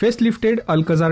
Face lifted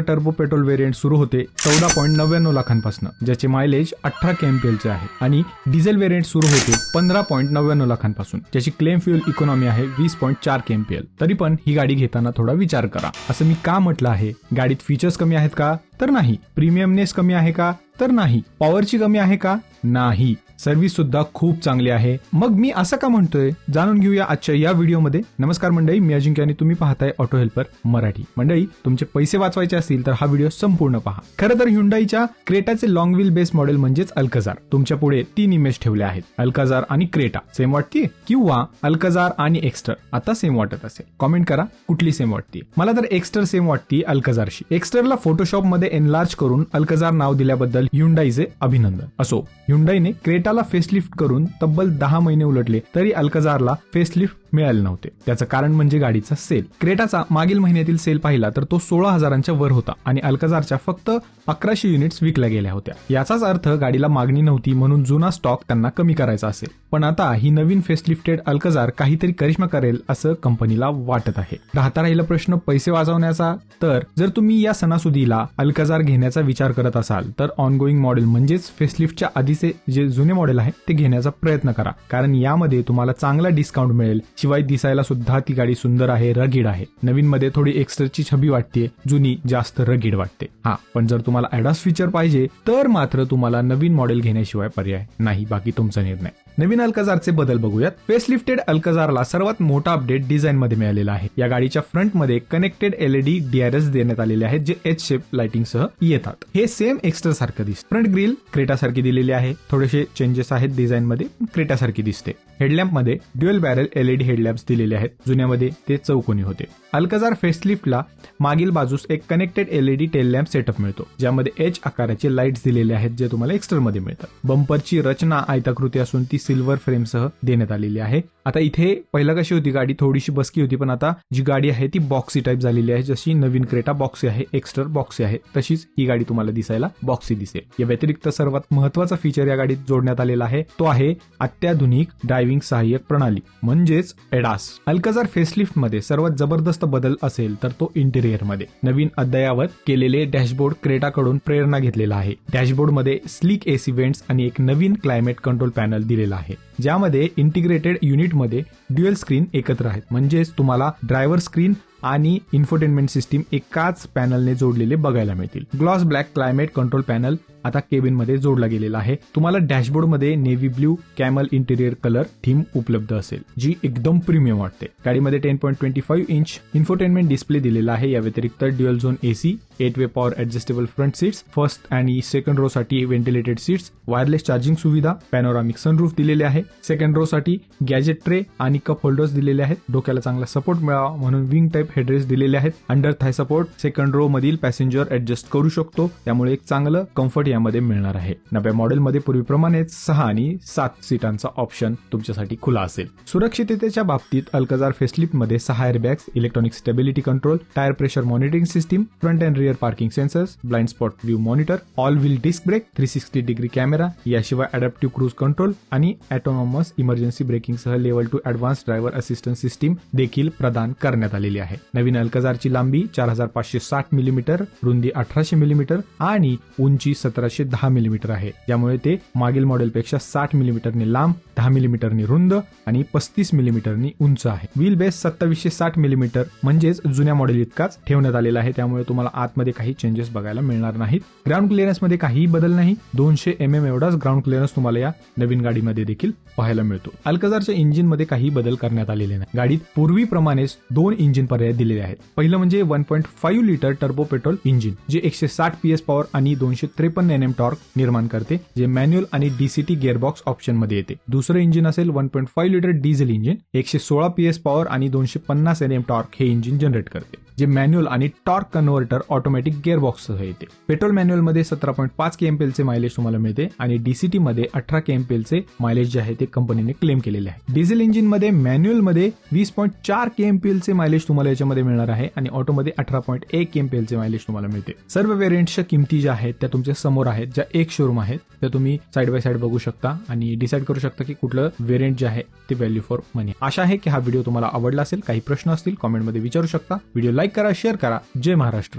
turbo petrol variant सुरू होते चौदा पॉईंट नव्याण्णव लाखांपासून ज्याचे मायलेज अठरा केएमपीएलचे आहे. आणि डिझेल व्हेरियंट सुरू होते पंधरा पॉईंट नव्याण्णव लाखांपासून ज्याची क्लेम फ्युल इकॉनॉमी आहे वीस पॉईंट चार केएमपीएल तरी पण ही गाडी घेताना थोडा विचार करा. असं मी का म्हटलं आहे? गाडीत फीचर्स कमी आहेत का? तर नाही. प्रीमियमनेस कमी आहे का? तर नाही. पॉवरची कमी आहे का? नाही. सर्व्हिस सुद्धा खूप चांगली आहे. मग मी असं का म्हणतोय? जाणून घेऊया आजच्या या व्हिडिओमध्ये. नमस्कार मंडळी मी अजिंक्य आणि तुम्ही पाहताय ऑटो हेल्पर मराठी. मंडळी तुमचे पैसे वाचवायचे असतील तर हा व्हिडिओ संपूर्ण पहा. खरं तर हुंडाईच्या क्रेटाचे लॉंग व्हील बेस मॉडेल म्हणजेच अल्कजार तुमच्यापुढे तीन इमेज ठेवले आहेत. अल्कजार आणि क्रेटा सेम वाटते किंवा अल्कजार आणि एक्स्टर आता सेम वाटत असेल. कॉमेंट करा कुठली सेम वाटते मला तर एक्स्टर सेम वाटते अल्कजारशी एक्स्टरला फोटोशॉपमध्ये एनलार्ज करून अल्कजार नाव दिल्याबद्दल हुंडाईचे अभिनंदन. असो हुंडाईने क्रेटाला फेसलिफ्ट करून तब्बल दहा महिने उलटले तरी अल्कझारला फेसलिफ्ट मिळाले नव्हते. त्याचं कारण म्हणजे गाडीचा सेल क्रेटाचा मागील महिन्यातील सेल पाहिला तर तो सोळा हजारांच्या वर होता आणि अल्कझारच्या फक्त अकराशे युनिट्स विकल्या गेल्या होत्या. याचाच अर्थ गाडीला मागणी नव्हती म्हणून जुना स्टॉक त्यांना कमी करायचा असेल. पण आता ही नवीन फेसलिफ्टेड अल्कजार काहीतरी करिश्मा करेल असं कंपनीला वाटत आहे. राहता राहिला प्रश्न पैसे वाचवण्याचा? तर जर तुम्ही या सणासुदीला अल्कजार घेण्याचा विचार करत असाल तर ऑनगोईंग मॉडेल म्हणजेच फेसलिफ्टच्या आधीचे जे जुने मॉडेल आहे ते घेण्याचा प्रयत्न करा. कारण यामध्ये तुम्हाला चांगला डिस्काउंट मिळेल शिवाय दिसायला सुद्धा ती गाडी सुंदर आहे रगीड आहे. नवीन मध्ये थोडी एक्स्ट्राची छबी वाटते जुनी जास्त रगीड वाटते. हा पण जर तुम्हाला ऍडॉस फीचर पाहिजे तर मात्र तुम्हाला नवीन मॉडेल घेण्याशिवाय पर्याय नाही बाकी तुमचा निर्णय. नवीन अल्कजारचे बदल बघूयात. फेसलिफ्टेड अल्कजारला सर्वात मोठा अपडेट डिझाईन मध्ये मिळालेला आहे. या गाडीच्या फ्रंटमध्ये कनेक्टेड एलईडी डीआरएस देण्यात आलेले आहेत जे एच शेप लाइटिंग सह येतात. हे सेम एक्स्ट्रा सारखं दिसतं. फ्रंट ग्रिल क्रेटा सारखी दिलेली आहे. थोडेसे चेंजेस आहेत डिझाईन मध्ये क्रेटा सारखी दिसते हेडलॅम्पमध्ये ड्युअल बॅरल एलईडी हेडलॅम्प दिलेले आहेत. जुन्यामध्ये ते चौकोनी होते. अल्कजार फेसलिफ्टला मागील बाजूस एक connected LED tail lamp setup मिळतो ज्यामध्ये एच आकाराचे लाईट्स दिलेले आहेत जे तुम्हाला एक्स्टरमध्ये मिळतात. बंपरची रचना आयताकृती असून ती सिल्वर फ्रेमसह देण्यात आलेली आहे. आता इथे पहिला कशी होती गाडी? थोडीशी बसकी होती पण आता जी गाडी आहे ती बॉक्सी टाईप झालेली आहे. जशी नवीन क्रेटा बॉक्सी आहे एक्स्टर बॉक्सी आहे तशीच ही गाडी तुम्हाला दिसायला बॉक्सी दिसेल. या व्यतिरिक्त सर्वात महत्त्वाचा फीचर या गाडीत जोडण्यात आलेला आहे तो आहे अत्याधुनिक ड्रायव्हिंग सहाय्यक प्रणाली म्हणजेच एडास अल्कझार फेसलिफ्टमध्ये सर्वात जबरदस्त बदल असेल तर तो इंटेरियरमध्ये नवीन अद्ययावत केलेले डॅशबोर्ड क्रेटाकडून प्रेरणा घेतलेला आहे. डॅशबोर्डमध्ये स्लिक एसी वेंट्स आणि एक नवीन क्लायमेट कंट्रोल पॅनल दिलेला आहे ज्यामध्ये इंटिग्रेटेड युनिटमध्ये ड्युअल स्क्रीन एकत्र आहेत. म्हणजेच तुम्हाला ड्रायव्हर स्क्रीन आणि इन्फोटेनमेंट सिस्टीम एकाच पॅनलने जोडलेले बघायला मिळतील. Gloss black climate control panel आता केबिनमध्ये जोडला गेलेला आहे. तुम्हाला डॅशबोर्डमध्ये navy blue camel interior colour theme उपलब्ध असेल जी एकदम प्रीमियम वाटते. गाडीमध्ये ten point twenty five inch infotainment display दिलेला आहे. या व्यतिरिक्त dual zone AC eight way power adjustable front seats first आणि सेकंड रो साठी व्हेंटिलेटेड सीट्स वायरलेस चार्जिंग सुविधा पॅनोरामिक सनरूफ दिलेले आहे. सेकंड रो साठी गॅजेट ट्रे आणि कप होल्डर्स दिलेले आहेत. डोक्याला चांगला सपोर्ट मिळावा म्हणून विंग टाईप हेडरेस दिलेले आहेत. Under thigh support second row मधील पॅसेंजर ऍडजस्ट करू शकतो. त्यामुळे एक चांगलं कम्फर्ट यामध्ये मिळणार आहे. नव्या मॉडेलमध्ये पूर्वीप्रमाणेच सहा आणि सात सीटांचा ऑप्शन तुमच्यासाठी खुला असेल. सुरक्षिततेच्या बाबतीत अल्कजार फेसलिफ्टमध्ये सहा airbags electronic stability control tyre pressure monitoring system front and rear parking sensors blind spot view monitor all wheel disc brake three sixty degree camera याशिवाय अडॅप्टिव्ह क्रूज कंट्रोल आणि ऑटोनॉमस इमर्जन्सी ब्रेकिंग सह level two advance driver assistance system देखील प्रदान करण्यात आलेली आहे. नवीन अल्कजारची लांबी चार हजार पाचशे साठ मिलीमीटर रुंदी अठराशे मिलीमीटर आणि उंची सतरा सतराशे दहा मिलीमीटर आहे. त्यामुळे ते मागील मॉडेलपेक्षा साठ मिलीमीटरने लांब दहा मिलीमीटरनी रुंद आणि पस्तीस मिलीमीटरनी उंच आहे. व्हील बेस सत्तावीसशे साठ मिलीमीटर म्हणजेच जुन्या मॉडेल इतकाच ठेवण्यात आलेला आहे. त्यामुळे तुम्हाला आतमध्ये काही चेंजेस बघायला मिळणार नाहीत. ग्राउंड क्लिअरन्समध्ये काहीही बदल नाही. दोनशे एम एम एवढाच ग्राउंड क्लिअरन्स तुम्हाला या नवीन गाडीमध्ये देखील पाहायला मिळतो. अल्कझारच्या इंजिनमध्ये काही बदल करण्यात आलेले नाही. गाडीत पूर्वीप्रमाणेच दोन इंजिन पर्याय दिलेले आहेत. पहिलं म्हणजे one point five litre turbo petrol engine जे एकशे साठ पीएस पॉवर आणि दोनशे त्रेपन्न एन एम टॉर्क निर्माण करते जे मॅन्युअल आणि डीसीटी गिअरबॉक्स ऑप्शनमध्ये येते. दुसरं इंजिन असेल one point five litre diesel engine एकशे सोळा पीएस पॉवर आणि दोनशे पन्नास एन एम टॉर्क हे इंजिन जनरेट करते. जे मॅन्युअल आणि टॉर्क कन्व्हर्टर ऑटोमॅटिक गिअरबॉक्स येते. पेट्रोल मॅन्युअलमध्ये सतरा पॉईंट पाच केएमपीएल चे मायलेज तुम्हाला मिळते आणि डीसीटी मध्ये अठरा केएमपीएल चे मायलेज जे आहे ते कंपनीने क्लेम केलेले आहे. डिझेल इंजिनमध्ये मॅन्युअलमध्ये वीस पॉईंट चार केएमपीएल चे मायलेज तुम्हाला याच्यामध्ये मिळणार आहे आणि ऑटोमध्ये अठरा पॉईंट एक केएमपीएल चे मायलेज तुम्हाला मिळते. सर्व व्हेरियंटच्या किमती ज्या आहेत त्या तुमच्यासमोर आहेत ज्या एक शोरूम आहेत त्या तुम्ही साईड बाय साईड बघू शकता आणि डिसाईड करू शकता की कुठलं व्हेरियंट जे आहे ते व्हॅल्यू फॉर मनी आशा आहे की हा व्हिडिओ तुम्हाला आवडला असेल काही प्रश्न असतील कॉमेंटमध्ये विचारू शकता. व्हिडिओ लाईक लाईक करा शेअर करा. जय महाराष्ट्र.